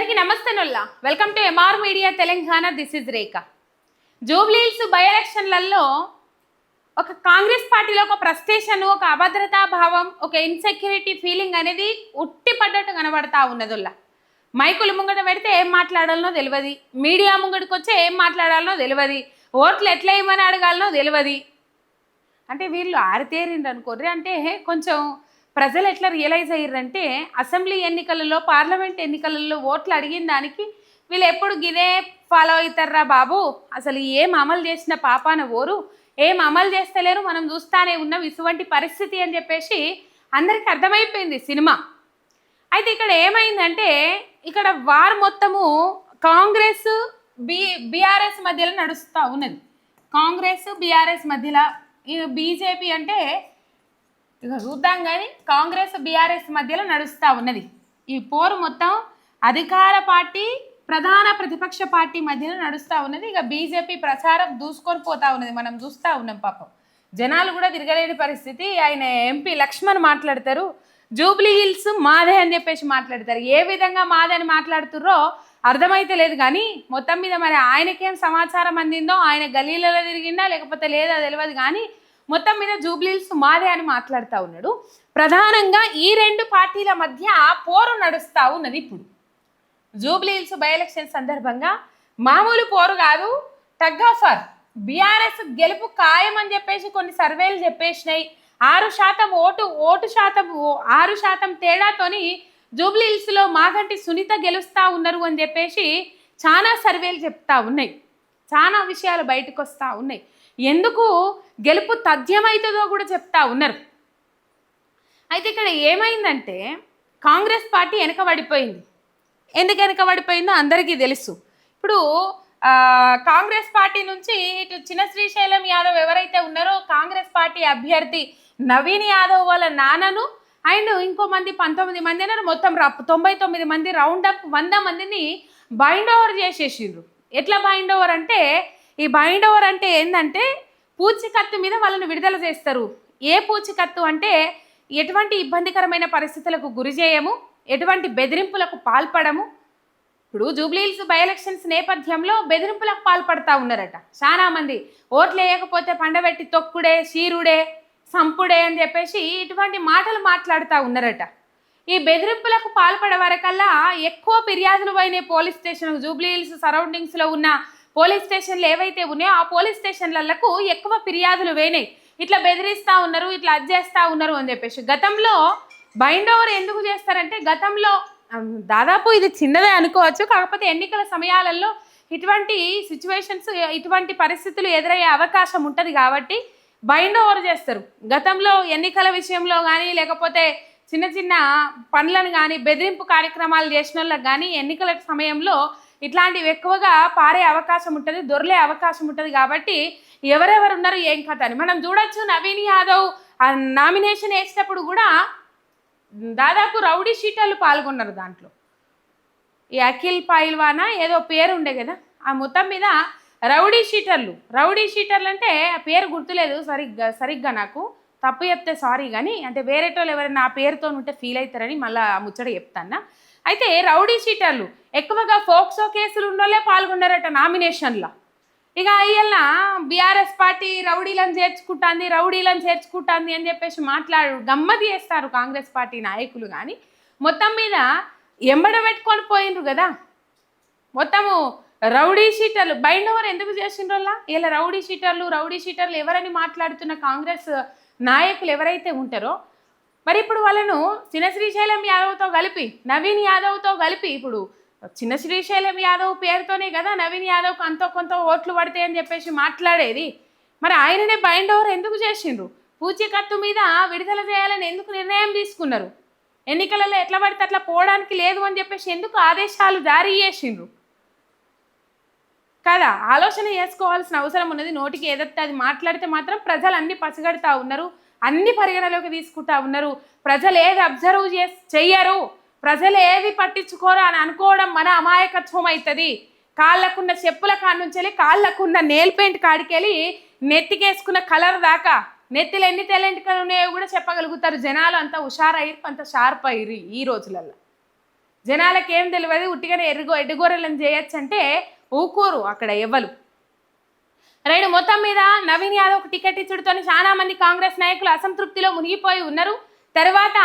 అందరికీ నమస్తే నొల్లా. Welcome to MR media Telangana this is Rekha Jubilee Hills by ఎలక్షన్లలో ఒక కాంగ్రెస్ పార్టీలో ఒక ప్రస్టేషన్ ఒక అభద్రతా భావం ఒక ఇన్సెక్యూరిటీ ఫీలింగ్ అనేది ఉట్టి పడ్డట్టు కనబడతా ఉన్నదొల్లా మైకులు ముంగట పెడితే ఏం మాట్లాడాలనో తెలియదు. మీడియా ముంగడికి వచ్చి ఏం మాట్లాడాలనో తెలియదు. ఓట్లు ఎట్లా ఇవ్వమని అడగాలనో తెలియదు. అంటే వీళ్ళు ఆరితేరిండ్రు అనుకోర్రి అంటే కొంచెం ప్రజలు ఎట్లా రియలైజ్ అయ్యారంటే అసెంబ్లీ ఎన్నికలలో పార్లమెంట్ ఎన్నికలలో ఓట్లు అడిగిన దానికి వీళ్ళు ఎప్పుడు గిదే ఫాలో అవుతారా బాబు? అసలు ఏం అమలు చేసిన పాపాన ఓరు? ఏం అమలు చేస్తలేరు? మనం చూస్తానే ఉన్నాం ఇటువంటి పరిస్థితి అని చెప్పేసి అందరికి అర్థమైపోయింది సినిమా. అయితే ఇక్కడ ఏమైందంటే ఇక్కడ వార్ మొత్తము కాంగ్రెస్ బి బీఆర్ఎస్ మధ్యలో నడుస్తూ ఉన్నది. కాంగ్రెస్ బీఆర్ఎస్ మధ్యలో బీజేపీ అంటే ఇక చూద్దాం కానీ కాంగ్రెస్ బీఆర్ఎస్ మధ్యలో నడుస్తూ ఉన్నది. ఈ పోరు మొత్తం అధికార పార్టీ ప్రధాన ప్రతిపక్ష పార్టీ మధ్యలో నడుస్తూ ఉన్నది. ఇక బీజేపీ ప్రచారం దూసుకొని పోతా ఉన్నది. మనం చూస్తూ ఉన్నాం పాపం. జనాలు కూడా తిరగలేని పరిస్థితి. ఆయన ఎంపీ లక్ష్మణ్ మాట్లాడతారు. జూబ్లీ హిల్స్ మాదే అని చెప్పేసి మాట్లాడతారు. ఏ విధంగా మాదే అని మాట్లాడుతుర్రో అర్థమైతే లేదు కానీ మొత్తం మీద మరి ఆయనకేం సమాచారం అందిందో ఆయన గలీలలో తిరిగిందా లేకపోతే లేదా తెలియదు కానీ మొత్తం మీద జూబ్లీల్స్ మాదే అని మాట్లాడుతూ ఉన్నాడు. ప్రధానంగా ఈ రెండు పార్టీల మధ్య పోరు నడుస్తూ ఉన్నది ఇప్పుడు. జూబ్లీల్స్ బై ఎలక్షన్ సందర్భంగా మామూలు పోరు కాదు టగ్ ఆఫర్ బీఆర్ఎస్ గెలుపు ఖాయం అని చెప్పేసి కొన్ని సర్వేలు చెప్పేసినాయి. ఆరు శాతం ఓటు ఓటు శాతం ఆరు శాతం తేడాతోని జూబ్లీహిల్స్లో మాగంటి సునీత గెలుస్తా ఉన్నారు అని చెప్పేసి చాలా సర్వేలు చెప్తా ఉన్నాయి. చాలా విషయాలు బయటకు వస్తూ ఉన్నాయి. ఎందుకు గెలుపు తథ్యమవుతుందో కూడా చెప్తా ఉన్నారు. అయితే ఇక్కడ ఏమైందంటే కాంగ్రెస్ పార్టీ వెనకబడిపోయింది. ఎందుకు వెనకబడిపోయిందో అందరికీ తెలుసు. ఇప్పుడు కాంగ్రెస్ పార్టీ నుంచి ఇటు చిన్న శ్రీశైలం యాదవ్ ఎవరైతే ఉన్నారో కాంగ్రెస్ పార్టీ అభ్యర్థి నవీన్ యాదవ్ వాళ్ళ నాన్నను అండ్ ఇంకో మంది పంతొమ్మిది మంది అన్నారు మొత్తం తొంభై తొమ్మిది మంది రౌండ్ అప్ వంద మందిని బైండ్ ఓవర్ చేసేసిండ్రు. ఎట్లా బైండ్ ఓవర్ అంటే ఈ బైండ్ ఓవర్ అంటే ఏంటంటే పూచికత్తు మీద వాళ్ళని విడుదల చేస్తారు. ఏ పూచికత్తు అంటే ఎటువంటి ఇబ్బందికరమైన పరిస్థితులకు గురి చేయము ఎటువంటి బెదిరింపులకు పాల్పడము. ఇప్పుడు జూబ్లీహిల్స్ బై ఎలక్షన్స్ నేపథ్యంలో బెదిరింపులకు పాల్పడతా ఉన్నారట. చాలామంది ఓట్లు వేయకపోతే పండబెట్టి తొక్కుడే షీరుడే సంపుడే అని చెప్పేసి ఇటువంటి మాటలు మాట్లాడుతూ ఉన్నారట. ఈ బెదిరింపులకు పాల్పడే వరకల్లా ఎక్కువ ఫిర్యాదులు పోయినాయి పోలీస్ స్టేషన్ జూబ్లీహిల్స్ సరౌండింగ్స్లో ఉన్న పోలీస్ స్టేషన్లు ఏవైతే ఉన్నాయో ఆ పోలీస్ స్టేషన్లకు ఎక్కువ ఫిర్యాదులు వేనాయి ఇట్లా బెదిరిస్తూ ఉన్నారు ఇట్లా అది చేస్తూ ఉన్నారు అని చెప్పేసి. గతంలో బైండ్ ఓవర్ ఎందుకు చేస్తారంటే గతంలో దాదాపు ఇది చిన్నదే అనుకోవచ్చు కాకపోతే ఎన్నికల సమయాలలో ఇటువంటి సిచ్యువేషన్స్ ఇటువంటి పరిస్థితులు ఎదురయ్యే అవకాశం ఉంటుంది కాబట్టి బైండ్ ఓవర్ చేస్తారు. గతంలో ఎన్నికల విషయంలో కానీ లేకపోతే చిన్న చిన్న పనులను కానీ బెదిరింపు కార్యక్రమాలు చేసిన వాళ్ళకి కానీ ఎన్నికల సమయంలో ఇట్లాంటివి ఎక్కువగా పారే అవకాశం ఉంటుంది దొరలే అవకాశం ఉంటుంది కాబట్టి ఎవరెవరు ఉన్నారు ఏం కథ అని. మనం చూడొచ్చు నవీన్ యాదవ్ ఆ నామినేషన్ వేసేటప్పుడు కూడా దాదాపు రౌడీ షీటర్లు పాల్గొన్నారు దాంట్లో. ఈ అఖిల్ పైల్వానా ఏదో పేరు ఉండే కదా ఆ మొత్తం మీద రౌడీ షీటర్లు. రౌడీ షీటర్లు అంటే ఆ పేరు గుర్తులేదు సరిగ్గా సరిగ్గా నాకు. తప్పు చెప్తే సారీ కానీ అంటే వేరేటోళ్ళు ఎవరైనా ఆ పేరుతో ఉంటే ఫీల్ అవుతారని మళ్ళీ ఆ ముచ్చట చెప్తాను అయితే రౌడీ షీటర్లు ఎక్కువగా ఫోక్సో కేసులు ఉన్నోళ్ళే పాల్గొన్నారట నామినేషన్లో. ఇక అయ్యల్న బీఆర్ఎస్ పార్టీ రౌడీలను చేర్చుకుంటాంది రౌడీలను చేర్చుకుంటాంది అని చెప్పేసి మాట్లాడు గమ్మతి చేస్తారు కాంగ్రెస్ పార్టీ నాయకులు కానీ మొత్తం మీద ఎంబడ పెట్టుకొని పోయినరు కదా. మొత్తము రౌడీ షీటర్లు బైండ్ ఓవర్ ఎందుకు చేసిండ్రోలా ఇలా రౌడీ షీటర్లు రౌడీ షీటర్లు ఎవరని మాట్లాడుతున్న కాంగ్రెస్ నాయకులు ఎవరైతే ఉంటారో మరి ఇప్పుడు వాళ్ళను చిన్న శ్రీశైలం యాదవ్తో కలిపి నవీన్ యాదవ్తో కలిపి ఇప్పుడు చిన్న శ్రీశైలం యాదవ్ పేరుతోనే కదా నవీన్ యాదవ్కు అంతో కొంత ఓట్లు పడతాయి అని చెప్పేసి మాట్లాడేది. మరి ఆయననే బైండ్ ఓవర్ ఎందుకు చేసిండ్రు? పూచికత్తు మీద విడుదల చేయాలని ఎందుకు నిర్ణయం తీసుకున్నారు? ఎన్నికలలో ఎట్లా పడితే అట్లా పోవడానికి లేదు అని చెప్పేసి ఎందుకు ఆదేశాలు జారీ చేసిండ్రు? కదా ఆలోచన చేసుకోవాల్సిన అవసరం ఉన్నది. నోటికి ఏదైతే అది మాట్లాడితే మాత్రం ప్రజలు అన్ని పసిగడతా ఉన్నారు. అన్ని పరిగణలోకి తీసుకుంటా ఉన్నారు. ప్రజలు ఏది అబ్జర్వ్ చేసి చెయ్యరు. ప్రజలు ఏది పట్టించుకోరు అని అనుకోవడం మన అమాయకత్వం అవుతుంది కాళ్ళకున్న చెప్పుల కాడ నుంచి వెళ్ళి కాళ్ళకున్న నేల్ పెయింట్ కాడికెళ్ళి నెత్తికేసుకున్న కలర్ దాకా నెత్తిలో ఎన్ని తెల్లెంటికలు ఉన్నాయో కూడా చెప్పగలుగుతారు. జనాలు అంత హుషారయ్యారు అంత షార్ప్ అయ్యారు ఈ రోజులలో జనాలకు ఏం తెలియదు ఉట్టిగానే ఎరుగో ఎడ్డుగోరలను చేయొచ్చు అంటే ఊకూరు అక్కడ ఎవ్వరు. రైడు మొత్తం మీద నవీన్ యాదవ్ టికెట్ ఇచ్చుడుతో చాలా మంది కాంగ్రెస్ నాయకులు అసంతృప్తిలో మునిగిపోయి ఉన్నారు. తర్వాత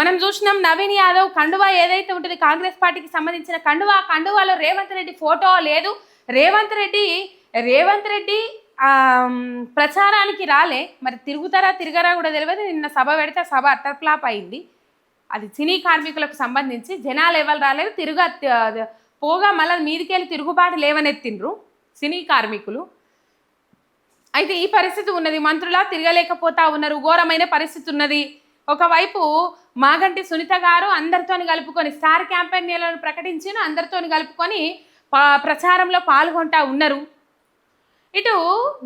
మనం చూసినాం నవీన్ యాదవ్ కండువా ఏదైతే ఉంటుంది కాంగ్రెస్ పార్టీకి సంబంధించిన కండువా కండువాలో రేవంత్ రెడ్డి ఫోటో లేదు. రేవంత్ రెడ్డి రేవంత్ రెడ్డి ప్రచారానికి రాలే. మరి తిరుగుతారా తిరగరా కూడా తెలియదు. నిన్న సభ పెడితే సభ అట్టర్ఫ్లాప్ అయింది. అది సినీ కార్మికులకు సంబంధించి జనాలు ఎవరు రాలేదు. తిరుగు పోగా మళ్ళీ మీదికెళ్ళి తిరుగుబాటు లేవనెత్తిండ్రు సినీ కార్మికులు. అయితే ఈ పరిస్థితి ఉన్నది. మంత్రులా తిరగలేకపోతా ఉన్నారు. ఘోరమైన పరిస్థితి ఉన్నది. ఒకవైపు మాగంటి సునీత గారు అందరితోని కలుపుకొని స్టార్ క్యాంపెయిన్లను ప్రకటించిన అందరితోని కలుపుకొని ప్రచారంలో పాల్గొంటా ఉన్నారు. ఇటు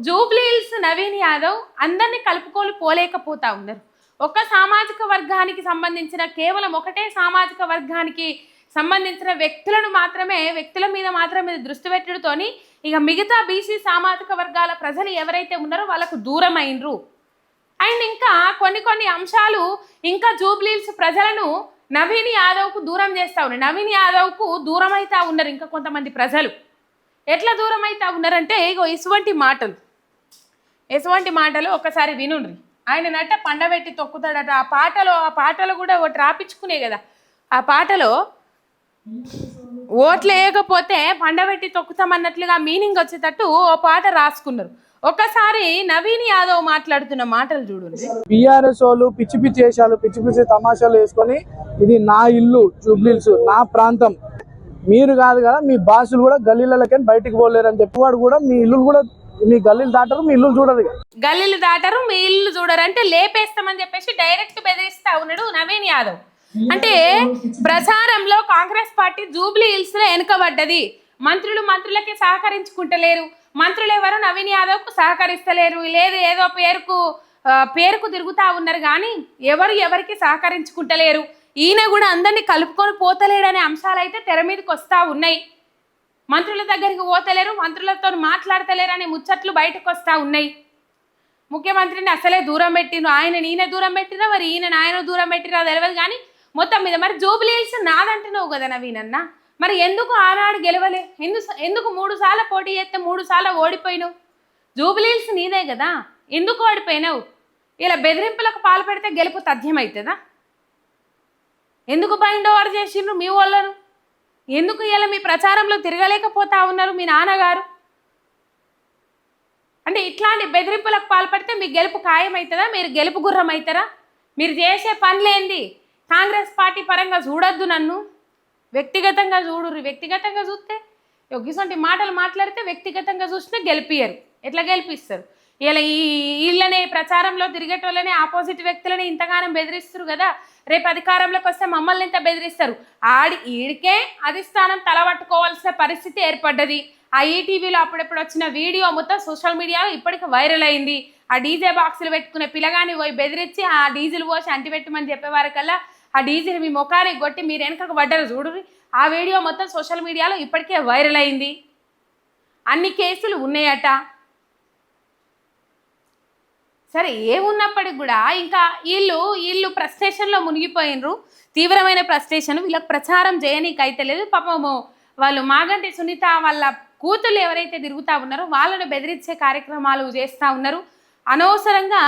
జూబ్లీహిల్స్ నవీన్ యాదవ్ అందరినీ కలుపుకొని పోలేకపోతా ఉన్నారు. ఒక సామాజిక వర్గానికి సంబంధించిన కేవలం ఒకటే సామాజిక వర్గానికి సంబంధించిన వ్యక్తులను మాత్రమే వ్యక్తుల మీద మాత్రమే దృష్టి పెట్టడంతోని ఇక మిగతా బీసీ సామాజిక వర్గాల ప్రజలు ఎవరైతే ఉన్నారో వాళ్ళకు దూరం అయినరు అండ్ ఇంకా కొన్ని కొన్ని అంశాలు ఇంకా జూబ్లీల్స్ ప్రజలను నవీన్ యాదవ్కు దూరం చేస్తా ఉన్నారు. నవీన్ యాదవ్కు దూరం అవుతా ఉన్నారు ఇంకా కొంతమంది ప్రజలు. ఎట్లా దూరం అవుతా ఉన్నారంటే ఇగో ఇటువంటి మాటలు. ఎటువంటి మాటలు ఒకసారి వినుండ్రి. ఆయన నట పండబెట్టి తొక్కుతాడట. ఆ పాటలో ఆ పాటలు కూడా ఒకటి రాపించుకునే కదా. ఆ పాటలో ఓట్లు వేయకపోతే పండబెట్టి తొక్కుతామన్నట్లుగా మీనింగ్ వచ్చేటట్టు ఓ పాట రాసుకున్నారు. ఒకసారి నవీన్ యాదవ్ మాట్లాడుతున్న మాటలు చూడండి. బీఆర్ఎస్ వాళ్ళు పిచ్చి పిచ్చి వేషాలు పిచ్చి పిచ్చి తమాషాలు వేసుకొని ఇది నా ఇల్లు జూబ్లీల్స్ నా ప్రాంతం. మీరు కాదు కదా మీ బాసులు కూడా గల్లీలకి బయటికి పోలేరు అని చెప్పి వాడు కూడా మీ ఇల్లు కూడా మీ గల్లీలు దాటరు మీ ఇల్లు చూడరు. గల్లీలు దాటరు మీ ఇల్లు చూడరు అంటే లేపేస్తామని చెప్పేసి డైరెక్ట్ బెదిరిస్తా ఉన్నాడు నవీన్ యాదవ్. అంటే ప్రచారంలో కాంగ్రెస్ పార్టీ జూబ్లీ హిల్స్లో వెనుకబడ్డది మంత్రులు మంత్రులకి సహకరించుకుంటలేరు. మంత్రులు ఎవరు? నవీన్ యాదవ్కు సహకరిస్తలేరు. లేదు ఏదో పేరుకు పేరుకు తిరుగుతా ఉన్నారు కానీ ఎవరు ఎవరికి సహకరించుకుంటలేరు. ఈయన కూడా అందరినీ కలుపుకొని పోతలేడనే అంశాలు అయితే తెర మీదకి వస్తా ఉన్నాయి. మంత్రుల దగ్గరికి పోతలేరు మంత్రులతో మాట్లాడతలేరు అనే ముచ్చట్లు బయటకు వస్తా ఉన్నాయి. ముఖ్యమంత్రిని అసలే దూరం పెట్టిన ఆయన ఈయన దూరం పెట్టినా మరి ఈయన ఆయన దూరం పెట్టినా తెలియదు కానీ మొత్తం మీద మరి జూబ్లీ హిల్స్ నాదంటున్నావు కదా నవీనన్న మరి ఎందుకు ఆనాడు గెలవలే? ఎందు ఎందుకు మూడు సార్లు పోటీ చేస్తే మూడు సార్లు ఓడిపోయినావు? జూబ్లీ హిల్స్ నీదే కదా. ఎందుకు ఓడిపోయినావు? ఇలా బెదిరింపులకు పాల్పడితే గెలుపు తథ్యమవుతుందా ఎందుకు బైండ్ ఓవర్ చేసిండ్రు మీ వాళ్ళను? ఎందుకు ఇలా మీ ప్రచారంలో తిరగలేకపోతా ఉన్నారు మీ నాన్నగారు? అంటే ఇట్లాంటి బెదిరింపులకు పాల్పడితే మీ గెలుపు ఖాయమవుతుందా మీరు గెలుపు గుర్రం అవుతారా మీరు చేసే పనులేంది? కాంగ్రెస్ పార్టీ పరంగా చూడొద్దు నన్ను. వ్యక్తిగతంగా చూడుర్రి వ్యక్తిగతంగా చూస్తే ఇటువంటి మాటలు మాట్లాడితే వ్యక్తిగతంగా చూస్తే గెలిపియరు ఎట్లా గెలిపిస్తారు? ఇలా ఈ వీళ్ళనే ప్రచారంలో తిరిగేటోళ్ళనే ఆపోజిట్ వ్యక్తులని ఇంతగానం బెదిరిస్తారు కదా. రేపు అధికారంలోకి వస్తే మమ్మల్ని ఇంత బెదిరిస్తారు. ఆడి ఈడికే అధిష్టానం తలబట్టుకోవాల్సిన పరిస్థితి ఏర్పడ్డది. ఆ ఈటీవీలో అప్పుడప్పుడు వచ్చిన వీడియో మొత్తం సోషల్ మీడియాలో ఇప్పటికి వైరల్ అయింది. ఆ డీజే బాక్సులు పెట్టుకునే పిల్లగాని పోయి బెదిరించి ఆ డీజిల్ పోసి అంటిపెట్టమని చెప్పేవారికల్లా ఆ డీజిల్ మీ ముఖానికి కొట్టి మీరు వెనకకు పడ్డారు చూడుర్రి ఆ వీడియో మొత్తం సోషల్ మీడియాలో ఇప్పటికే వైరల్ అయింది. అన్ని కేసులు ఉన్నాయట. సరే ఏమున్నప్పటికి కూడా ఇంకా వీళ్ళు వీళ్ళు ప్రస్టేషన్లో మునిగిపోయినరు. తీవ్రమైన ప్రస్టేషన్. వీళ్ళకి ప్రచారం చేయనీకి అయితే లేదు. పాపము వాళ్ళు మాగంటి సునీత వాళ్ళ కూతుళ్ళు ఎవరైతే తిరుగుతూ ఉన్నారో వాళ్ళను బెదిరించే కార్యక్రమాలు చేస్తూ ఉన్నారు. అనవసరంగా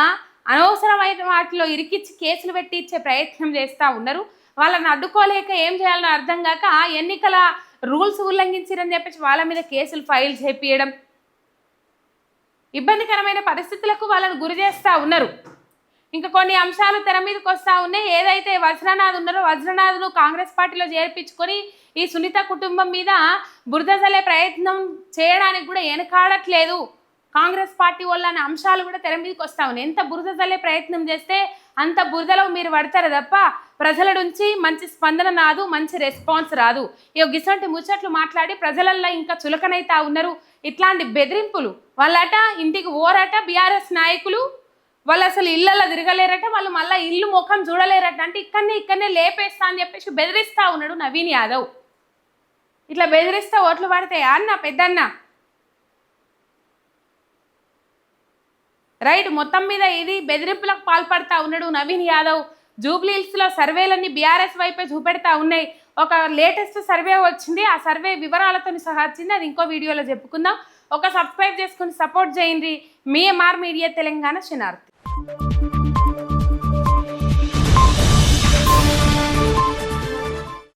అనవసరమైన వాటిలో ఇరికిచ్చి కేసులు పెట్టి ఇచ్చే ప్రయత్నం చేస్తూ ఉన్నారు. వాళ్ళని అడ్డుకోలేక ఏం చేయాలో అర్థం కాక ఎన్నికల రూల్స్ ఉల్లంఘించారని చెప్పేసి వాళ్ళ మీద కేసులు ఫైల్ చేపించడం ఇబ్బందికరమైన పరిస్థితులకు వాళ్ళని గురి చేస్తూ ఉన్నారు. ఇంకా కొన్ని అంశాలు తెర మీదకి వస్తూ ఉన్నాయి. ఏదైతే వజ్రనాథ్ ఉన్నారో వజ్రనాథ్ను కాంగ్రెస్ పార్టీలో చేర్పించుకొని ఈ సునీత కుటుంబం మీద బురద ప్రయత్నం చేయడానికి కూడా వెనకాడట్లేదు. కాంగ్రెస్ పార్టీ వల్ల అనే అంశాలు కూడా తెర మీదకి వస్తా ఉన్నాయి. ఎంత బురద తల్లే ప్రయత్నం చేస్తే అంత బురదలో మీరు పడతారు తప్ప ప్రజల నుంచి మంచి స్పందన రాదు మంచి రెస్పాన్స్ రాదు. ఇక గిసంటి ముచ్చట్లు మాట్లాడి ప్రజలల్లో ఇంకా చులకనైతా ఉన్నారు. ఇట్లాంటి బెదిరింపులు వాళ్ళట ఇంటికి ఓరట బీఆర్ఎస్ నాయకులు వాళ్ళు అసలు ఇళ్ళల్లో తిరగలేరట వాళ్ళు మళ్ళీ ఇల్లు ముఖం చూడలేరట అంటే ఇక్కడనే ఇక్కడనే లేపేస్తా అని చెప్పేసి బెదిరిస్తా ఉన్నాడు నవీన్ యాదవ్. ఇట్లా బెదిరిస్తే ఓట్లు పడతాయి అన్న పెద్దన్న? రైట్ మొత్తం మీద ఇది బెదిరింపులకు పాల్పడతా ఉన్నాడు నవీన్ యాదవ్. జూబ్లీహిల్స్లో సర్వేలన్నీ బీఆర్ఎస్ వైపే చూపెడతా ఉన్నాయి. ఒక లేటెస్ట్ సర్వే వచ్చింది. ఆ సర్వే వివరాలతో సహా వచ్చింది. అది ఇంకో వీడియోలో చెప్పుకుందాం. ఒక సబ్స్క్రైబ్ చేసుకుని సపోర్ట్ చేయండి. మీ ఎంఆర్ మీడియా తెలంగాణ శనార్థి